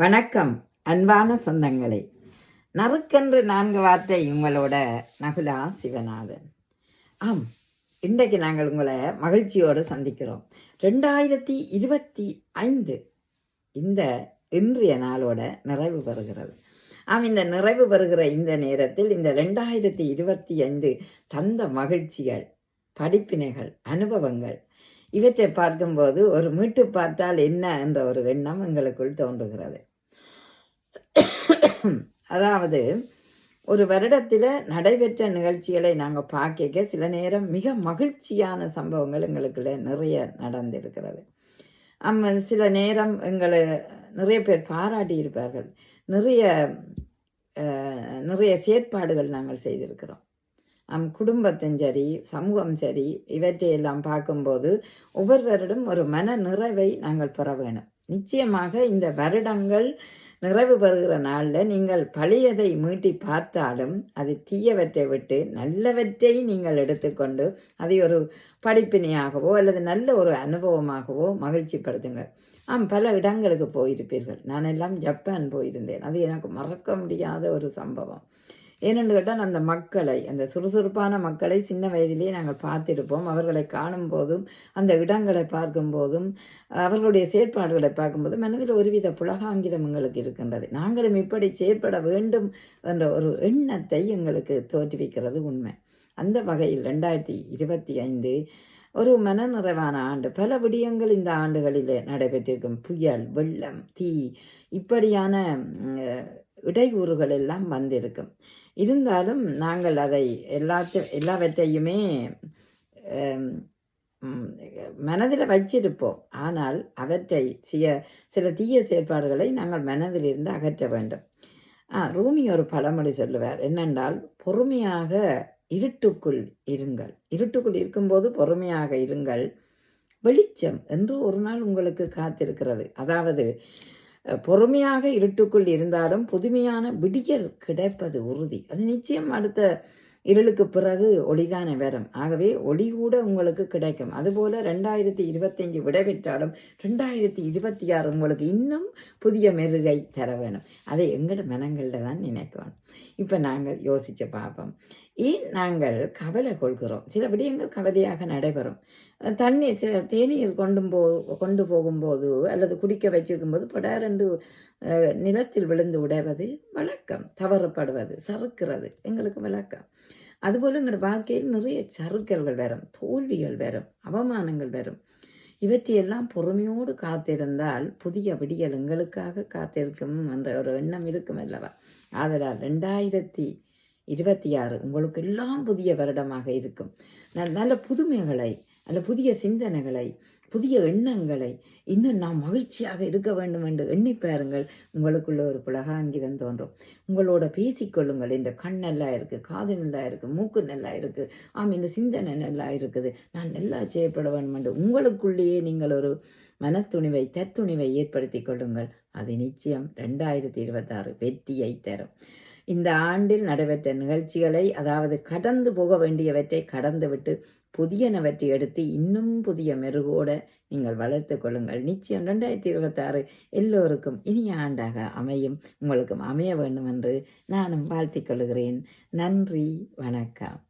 வணக்கம். அன்பான சொந்தங்களே நறுக்கென்று நான்கு வார்த்தை உங்களோட நகுலா சிவநாதன். ஆம் இன்றைக்கு நாங்கள் உங்களை மகிழ்ச்சியோடு சந்திக்கிறோம். ரெண்டாயிரத்தி இருபத்தி ஐந்து இந்த இன்றைய நாளோட நிறைவு பெறுகிறது ஆம் இந்த நிறைவு பெறுகிற இந்த நேரத்தில் இந்த ரெண்டாயிரத்தி இருபத்தி ஐந்து தந்த மகிழ்ச்சிகள் படிப்பினைகள் அனுபவங்கள் இவற்றை பார்க்கும்போது ஒரு மீட்டு பார்த்தால் என்ன என்ற ஒரு எண்ணம் எங்களுக்குள் தோன்றுகிறது. அதாவது ஒரு வருடத்தில் நடைபெற்ற நிகழ்ச்சிகளை நாங்கள் பார்க்க சில நேரம் மிக மகிழ்ச்சியான சம்பவங்கள் எங்களுக்குள்ள நிறைய நடந்திருக்கிறது. அம்ம சில நேரம் எங்களை நிறைய பேர் பாராட்டி இருப்பார்கள். நிறைய நிறைய செயற்பாடுகள் நாங்கள் செய்திருக்கிறோம். நம் குடும்பத்தும் சரி சமூகம் சரி இவற்றையெல்லாம் பார்க்கும்போது ஒவ்வொருவரிடம் ஒரு மன நிறைவை நாங்கள் பெற வேணும். நிச்சயமாக இந்த வருடங்கள் நிறைவு பெறுகிற நாளில் நீங்கள் பழையதை மீட்டி பார்த்தாலும் அது தீயவற்றை விட்டு நல்லவற்றை நீங்கள் எடுத்துக்கொண்டு அதை ஒரு படிப்பினையாகவோ அல்லது நல்ல ஒரு அனுபவமாகவோ மகிழ்ச்சிப்படுத்துங்கள். ஆம் பல இடங்களுக்கு போயிருப்பீர்கள். நான் எல்லாம் ஜப்பான் போயிருந்தேன். அது எனக்கு மறக்க முடியாத ஒரு சம்பவம். ஏனென்று கேட்டால் அந்த மக்களை அந்த சுறுசுறுப்பான மக்களை சின்ன வயதிலேயே நாங்கள் பார்த்திருப்போம். அவர்களை காணும் போதும் அந்த இடங்களை பார்க்கும் போதும் அவர்களுடைய செயற்பாடுகளை பார்க்கும்போது மனதில் ஒருவித புலகாங்கிதம் எங்களுக்கு இருக்கின்றது. நாங்களும் இப்படி செயற்பட வேண்டும் என்ற ஒரு எண்ணத்தை எங்களுக்கு தோற்றுவிக்கிறது உண்மை. அந்த வகையில் ரெண்டாயிரத்தி இருபத்தி ஐந்து ஒரு மனநிறைவான ஆண்டு பல விடயங்கள் இந்த ஆண்டுகளில் நடைபெற்றிருக்கும். புயல் வெள்ளம் தீ இப்படியான இடையூறுகள் எல்லாம் வந்திருக்கும். இருந்தாலும் நாங்கள் அதை எல்லாத்தையும் எல்லாவற்றையுமே மனதில் வச்சிருப்போம். ஆனால் அவற்றை சில சில தீய செயற்பாடுகளை நாங்கள் மனதிலிருந்து அகற்ற வேண்டும். ரூமி ஒரு பழமொழி சொல்லுவார். என்னென்றால் பொறுமையாக இருட்டுக்குள் இருங்கள். இருட்டுக்குள் இருக்கும்போது பொறுமையாக இருங்கள். வெளிச்சம் என்று ஒரு நாள் உங்களுக்கு காத்திருக்கிறது. அதாவது பொறுமையாக இருட்டுக்குள் இருந்தாலும் புதுமையான விடியல் கிடைப்பது உறுதி. அது நிச்சயம் அடுத்த இருளுக்கு பிறகு ஒளிதானே வரும் ஆகவே ஒளி கூட உங்களுக்கு கிடைக்கும். அதுபோல ரெண்டாயிரத்தி இருபத்தஞ்சு விடைபெற்றாலும் ரெண்டாயிரத்தி இருபத்தி ஆறு உங்களுக்கு இன்னும் புதிய மெருகை தர வேணும். அதை எங்களோட மனங்களில் தான் நினைக்கணும். இப்போ நாங்கள் யோசிச்சு பார்ப்போம் ஏன் நாங்கள் கவலை கொள்கிறோம்? சில விடயங்கள் கவலையாக நடைபெறும். தண்ணீர் தேநீர் கொண்டு போ கொண்டு போகும்போது அல்லது குடிக்க வச்சிருக்கும்போது படாரென்று நிலத்தில் விழுந்து உடைவது வழக்கம். தவறுபடுவது சறுக்கிறது. எங்களுக்கு விளக்கம் அதுபோல் எங்களோட வாழ்க்கையில் நிறைய சறுக்கல்கள் வரும் தோல்விகள் வரும் அவமானங்கள் வரும். இவற்றையெல்லாம் பொறுமையோடு காத்திருந்தால் புதிய விடியல் எங்களுக்காக காத்திருக்கும் என்ற ஒரு எண்ணம் இருக்கும் அல்லவா? ஆதலால் ரெண்டாயிரத்தி இருபத்தி ஆறு உங்களுக்கு எல்லாம் புதிய வருடமாக இருக்கும். நல்- நல்ல புதுமைகளை நல்ல புதிய சிந்தனைகளை புதிய எண்ணங்களை இன்னும் நாம் மகிழ்ச்சியாக இருக்க வேண்டும் என்று எண்ணி பாருங்கள். உங்களுக்குள்ள ஒரு புலகாங்கிதம் தோன்றும். உங்களோட பேசிக்கொள்ளுங்கள் இந்த கண் நல்லா இருக்கு காது நல்லா இருக்கு மூக்கு நல்லா இருக்கு ஆம் இந்த சிந்தனை நல்லா இருக்குது. நான் நல்லா செய்யப்பட வேண்டும் என்று உங்களுக்குள்ளேயே நீங்கள் ஒரு மனத்துணிவை தத்துணிவை ஏற்படுத்திக் கொள்ளுங்கள். அது நிச்சயம் ரெண்டாயிரத்தி இருபத்தாறு வெற்றியை தரும். இந்த ஆண்டில் நடைபெற்ற நிகழ்ச்சிகளை அதாவது கடந்து போக வேண்டியவற்றை கடந்துவிட்டு புதியனவற்றை எடுத்து இன்னும் புதிய மெருகோட நீங்கள் வளர்த்து கொள்ளுங்கள். நிச்சயம் ரெண்டாயிரத்தி இருபத்தாறு எல்லோருக்கும் இனிய ஆண்டாக அமையும். உங்களுக்கும் அமைய வேண்டும் என்று நானும் வாழ்த்திக் கொள்கிறேன். நன்றி வணக்கம்.